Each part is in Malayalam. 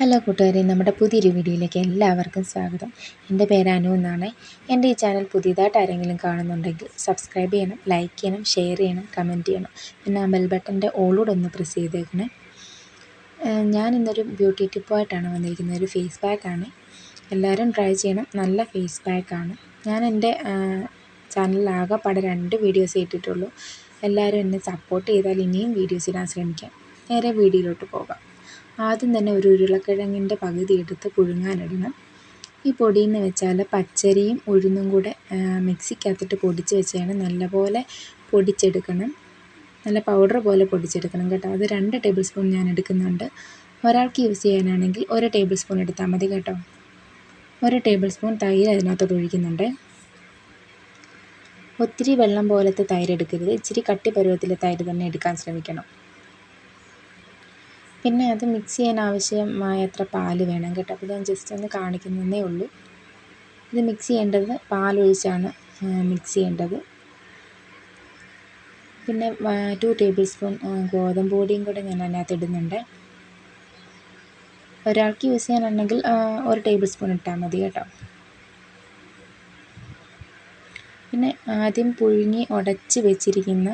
ഹലോ കൂട്ടുകാരെ നമ്മുടെ പുതിയൊരു വീഡിയോയിലേക്ക് എല്ലാവർക്കും സ്വാഗതം. എന്റെ പേര് അനു എന്നാണ്. എന്റെ ഈ ചാനൽ പുതിയതായിട്ട് ആരെങ്കിലും കാണുന്നുണ്ടെങ്കിൽ സബ്സ്ക്രൈബ് ചെയ്യണം ലൈക്ക് ചെയ്യണം ഷെയർ ചെയ്യണം കമന്റ് ചെയ്യണം. പിന്നെ ആ ബെൽ ബട്ടന്റെ ഓളൂടെ ഒന്ന് പ്രസ് ചെയ്തേക്കണേ. ഞാൻ ഇന്നൊരു ബ്യൂട്ടി ടിപ്പായിട്ടാണ് വന്നിരിക്കുന്നത്. ഒരു ഫേസ് പാക്കാണ്. എല്ലാവരും ട്രൈ ചെയ്യണം. നല്ല ഫേസ് പാക്കാണ്. ഞാൻ എന്റെ ചാനലിൽ പാടെ രണ്ട് വീഡിയോസ് ഇട്ടിട്ടുള്ളൂ. എല്ലാവരും എന്നെ സപ്പോർട്ട് ചെയ്താൽ ഇനിയും വീഡിയോസ് ഇടാൻ ശ്രമിക്കാം. നേരെ വീഡിയോയിലോട്ട് പോകാം. ആദ്യം തന്നെ ഒരു ഉരുളക്കിഴങ്ങിന്റെ പകുതി എടുത്ത് പുഴുങ്ങാനിടണം. ഈ പൊടിയെന്ന് വെച്ചാൽ പച്ചരിയും ഉഴുന്നും കൂടെ മിക്സിക്കകത്തിട്ട് പൊടിച്ച് വെച്ചാണ് നല്ലപോലെ പൊടിച്ചെടുക്കണം. നല്ല പൗഡർ പോലെ പൊടിച്ചെടുക്കണം കേട്ടോ. അത് രണ്ട് ടേബിൾ സ്പൂൺ ഞാൻ എടുക്കുന്നുണ്ട്. ഒരാൾക്ക് യൂസ് ചെയ്യാനാണെങ്കിൽ ഒരു ടേബിൾ സ്പൂൺ എടുത്താൽ മതി കേട്ടോ. ഒരു ടേബിൾ സ്പൂൺ തൈര് അതിനകത്തോട്ട് ഒഴിക്കുന്നുണ്ട്. ഒത്തിരി വെള്ളം പോലത്തെ തൈര് എടുക്കരുത്. ഇച്ചിരി കട്ടി പരുവത്തിലെ തൈര് തന്നെ എടുക്കാൻ ശ്രമിക്കണം. പിന്നെ അത് മിക്സ് ചെയ്യാൻ ആവശ്യമായ ആവശ്യമായത്ര പാൽ വേണം കേട്ടോ. അപ്പോൾ ഞാൻ ജസ്റ്റ് ഒന്ന് കാണിക്കുന്നതേ ഉള്ളൂ. ഇത് മിക്സ് ചെയ്യേണ്ടത് പാലൊഴിച്ചാണ് മിക്സ് ചെയ്യേണ്ടത്. പിന്നെ ടു ടേബിൾ സ്പൂൺ ഗോതമ്പ് പൊടിയും കൂടെ ഞാൻ അതിനകത്ത് ഇടുന്നുണ്ട്. ഒരാൾക്ക് യൂസ് ചെയ്യാനുണ്ടെങ്കിൽ ഒരു ടേബിൾ സ്പൂൺ ഇട്ടാൽ മതി കേട്ടോ. പിന്നെ ആദ്യം പുഴുങ്ങി ഉടച്ച് വെച്ചിരിക്കുന്ന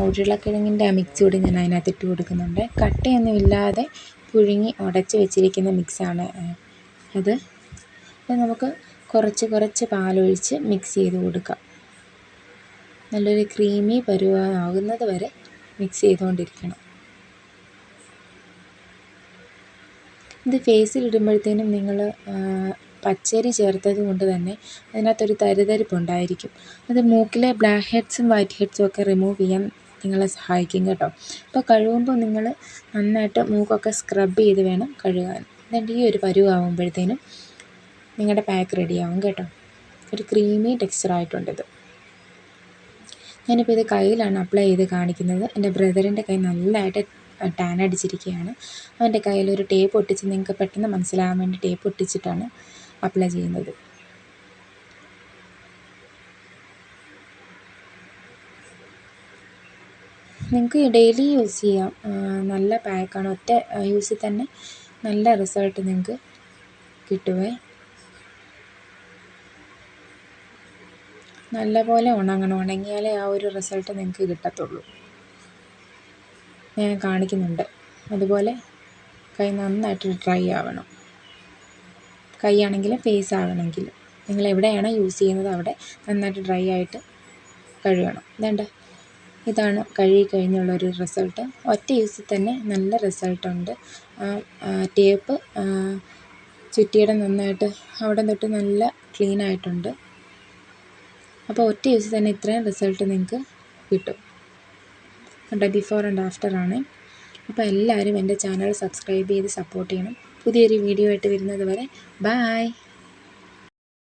ഉരുളക്കിഴങ്ങിന്റെ ആ മിക്സ് കൂടി ഞാൻ അതിനകത്ത് ഇട്ട് കൊടുക്കുന്നുണ്ട്. കട്ടയൊന്നും ഇല്ലാതെ പുഴുങ്ങി ഉടച്ച് വെച്ചിരിക്കുന്ന മിക്സാണ് അത്. അത് നമുക്ക് കുറച്ച് കുറച്ച് പാലൊഴിച്ച് മിക്സ് ചെയ്ത് കൊടുക്കാം. നല്ലൊരു ക്രീമി പരുവമാകുന്നത് വരെ മിക്സ് ചെയ്തുകൊണ്ടിരിക്കണം. ഇത് ഫേസിൽ ഇടുമ്പോഴത്തേനും നിങ്ങൾ പച്ചരി ചേർത്തത് കൊണ്ട് തന്നെ അതിനകത്തൊരു തരിതരിപ്പുണ്ടായിരിക്കും. അത് മൂക്കിലെ ബ്ലാക്ക് ഹെഡ്സും വൈറ്റ് ഹെഡ്സും ഒക്കെ റിമൂവ് ചെയ്യാൻ നിങ്ങളെ സഹായിക്കും കേട്ടോ. അപ്പോൾ കഴുകുമ്പോൾ നിങ്ങൾ നന്നായിട്ട് മൂക്കൊക്കെ സ്ക്രബ് ചെയ്ത് വേണം കഴുകാൻ. എന്നിട്ട് ഈ ഒരു പരുവാകുമ്പോഴത്തേനും നിങ്ങളുടെ പാക്ക് റെഡിയാവും കേട്ടോ. ഒരു ക്രീമി ടെക്സ്ചറായിട്ടുണ്ടിത് ഞാനിപ്പോൾ ഇത്. കയ്യിലാണ് അപ്ലൈ ചെയ്ത് കാണിക്കുന്നത്. എന്റെ ബ്രദറിന്റെ കൈ നല്ലതായിട്ട് ടാൻ അടിച്ചിരിക്കുകയാണ്. അവന്റെ ഒരു ടേപ്പ് ഒട്ടിച്ച് നിങ്ങൾക്ക് പെട്ടെന്ന് മനസ്സിലാകാൻ വേണ്ടി ടേപ്പ് ഒട്ടിച്ചിട്ടാണ് അപ്ലൈ ചെയ്യുന്നത്. നിങ്ങൾക്ക് ഡെയിലി യൂസ് ചെയ്യാം. നല്ല പാക്കാണ് ഒറ്റ യൂസിൽ തന്നെ നല്ല റിസൾട്ട് നിങ്ങൾക്ക് കിട്ടുവേ. നല്ലപോലെ ഉണങ്ങണം. ഉണങ്ങിയാലേ ആ ഒരു റിസൾട്ട് നിങ്ങൾക്ക് കിട്ടത്തുള്ളൂ. ഞാൻ കാണിക്കുന്നുണ്ട്. അതുപോലെ കൈ നന്നായിട്ട് ഡ്രൈ ആവണം. കൈയാണെങ്കിലും ഫേസ് ആകണമെങ്കിലും നിങ്ങൾ എവിടെയാണോ യൂസ് ചെയ്യുന്നത് അവിടെ നന്നായിട്ട് ഡ്രൈ ആയിട്ട് കഴുകണം. വേണ്ട ഇതാണ് കഴുകി കഴിഞ്ഞുള്ളൊരു റിസൾട്ട് ഒറ്റ യൂസിൽ തന്നെ നല്ല റിസൾട്ടുണ്ട് ടേപ്പ് ചുറ്റിയുടെ നന്നായിട്ട് അവിടെ തൊട്ട് നല്ല ക്ലീൻ ആയിട്ടുണ്ട്. അപ്പോൾ ഒറ്റ യൂസിൽ തന്നെ ഇത്രയും റിസൾട്ട് നിങ്ങൾക്ക് കിട്ടും. കണ്ടോ? ബിഫോർ ആൻഡ് ആഫ്റ്റർ ആണ്. അപ്പോൾ എല്ലാവരും എന്റെ ചാനൽ സബ്സ്ക്രൈബ് ചെയ്ത് സപ്പോർട്ട് ചെയ്യണം. പുതിയൊരു വീഡിയോ ആയിട്ട് വരുന്നത് വരെ ബായ്